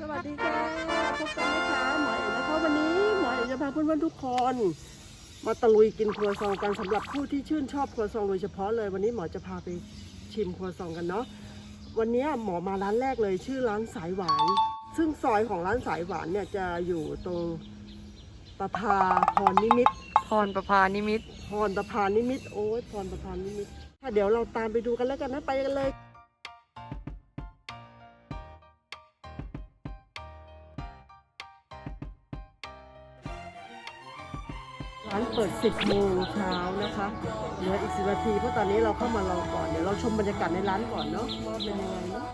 สวัสดีค่ะพบกันนะคะหมอเอ๋นะคะวันนี้หมอเอ๋จะพาเพื่อนๆทุกคน มาตะลุยกินครัวซองกันสำหรับผู้ที่ชื่นชอบครัวซองโดยเฉพาะเลย วันนี้หมอจะพาไปชิมครัวซองกันเนาะวันนี้หมอมาร้านแรกเลยชื่อร้านสายหวาน ซึ่งซอยของร้านสายหวานเนี่ยจะอยู่ตรงประภาพรนิมิตรพรประพานิมิตรพรประพานิมิตรโอ้ยพรประพานิมิตรถ้าเดี๋ยวเราตามไปดูกันแล้วกันนะไปกันเลย ร้านเปิด 10 โมงเช้านะคะเหลืออีก 10 นาที เพราะตอนนี้เราเข้ามารอก่อน เดี๋ยวเราชมบรรยากาศในร้านก่อนเนาะว่าเป็นยังไงเนาะ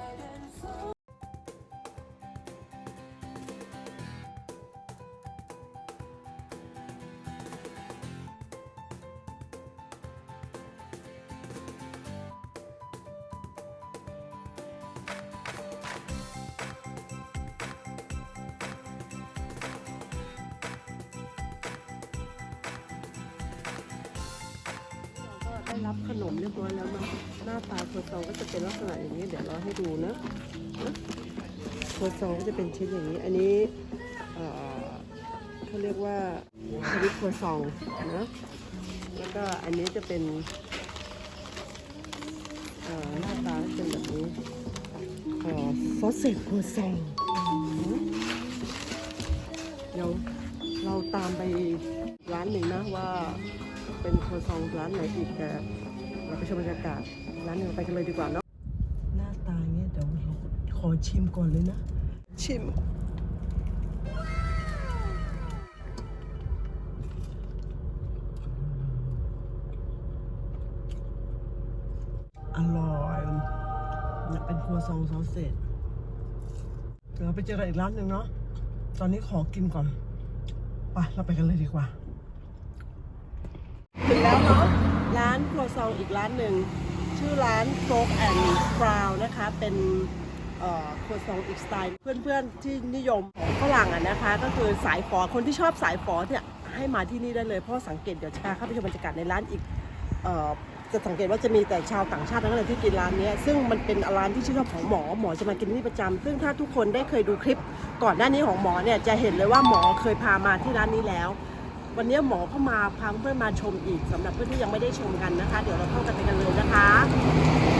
ได้รับขนมเรียบร้อยแล้วนาะหน้าตาครัวซองก็จะเป็นลักษณะอย่างนี้ เดี๋ยวเราให้ดูนะนะครัวซองก็จะเป็นชิ้นอย่างนี้ อันนี้เขาเรียกว่าสวิตครัวซองนะแล้วก็อันนี้จะเป็นหน้าตาเป็นแบบนี้เอ่อซอสเศษครัวซองเดี๋ยว เราตามไปร้านหนึ่งนะว่าเป็นครัวซองร้านไหนอีกแต่เราไปชมบรรยากาศร้านหนึ่งไปกันเลยดีกว่าเนาะหน้าตาเงี้ยเดี๋ยวเราขอชิมก่อนเลยนะ ชิมอร่อยเนี่ยเป็นครัวซองซอสเสร็จเดี๋ยวเราไปเจอกันอีกร้านหนึ่งเนาะ ตอนนี้ขอกินก่อน ปเราไปกันเลยดีกว่า ถึงแล้วเนาะร้านครัวซองอีกร้านหนึ่ง ชื่อร้านโฟกแอนด์ฟราวนะคะ เป็นครัวซองอีกสไตล์ เพื่อนๆที่นิยมของฝรั่งอะนะคะ ก็คือสายฝอคนที่ชอบสายฝอเนี่ยให้มาที่นี่ได้เลย เพราะสังเกตเดี๋ยวจะพาเข้าไปชมบรรยากาศในร้านอีกออ จะสังเกตว่าจะมีแต่ชาวต่างชาติทั้งนั้นที่กินร้านนี้ซึ่งมันเป็นร้านที่ชื่อว่าของหมอหมอจะมากินที่นี่ประจำซึ่งถ้าทุกคนได้เคยดูคลิป ก่อนหน้านี้ของหมอเนี่ยจะเห็นเลยว่าหมอเคยพามาที่ร้านนี้แล้ว วันนี้หมอเข้ามาพาเพื่อนมาชมอีกสำหรับเพื่อนที่ยังไม่ได้ชมกันนะคะ เดี๋ยวเราเข้ากันไปกันเลยนะคะ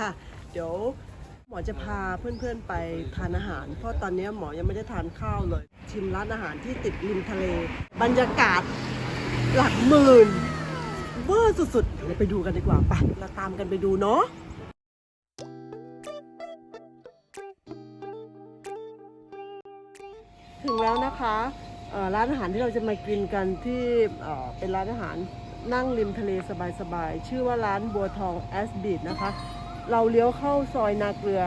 ค่ะ เดี๋ยวหมอจะพาเพื่อนๆไปทานอาหาร เพราะตอนนี้หมอยังไม่ได้ทานข้าวเลย ชิมร้านอาหารที่ติดริมทะเล บรรยากาศหลักหมื่นเวอร์สุดๆเดี๋ยวไปดูกันดีกว่าไปเราตามกันไปดูเนาะถึงแล้วนะคะร้านอาหารที่เราจะมากินกันที่เอ่อเป็นร้านอาหารนั่งริมทะเลสบายๆ ชื่อว่าร้านบัวทองแอสบีดนะคะ เราเลี้ยวเข้าซอยนาเกลือ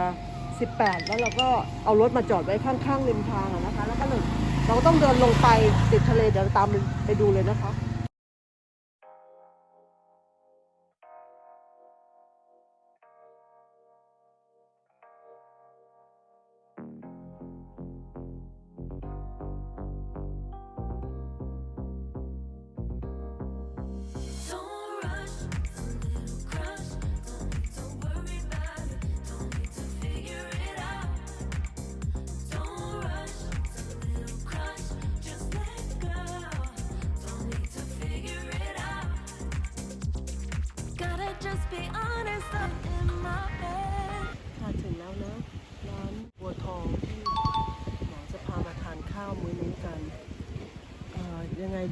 18 แล้วเราก็เอารถมาจอดไว้ข้างๆริมทางนะคะ แล้วก็เลยเราก็ต้องเดินลงไปติดทะเลเดี๋ยวตามไปดูเลยนะคะ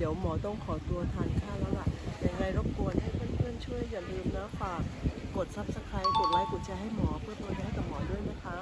ดี๋ยวหมอต้องขอตัวทานข้าวแล้วล่ะยังไงรบกวนให้เพื่อนๆช่วยอย่าลืมนะฝากกด subscribe กดไลค์กดแชร์ให้หมอเพื่อเป็นกำลังใจให้กับหมอด้วยนะคะ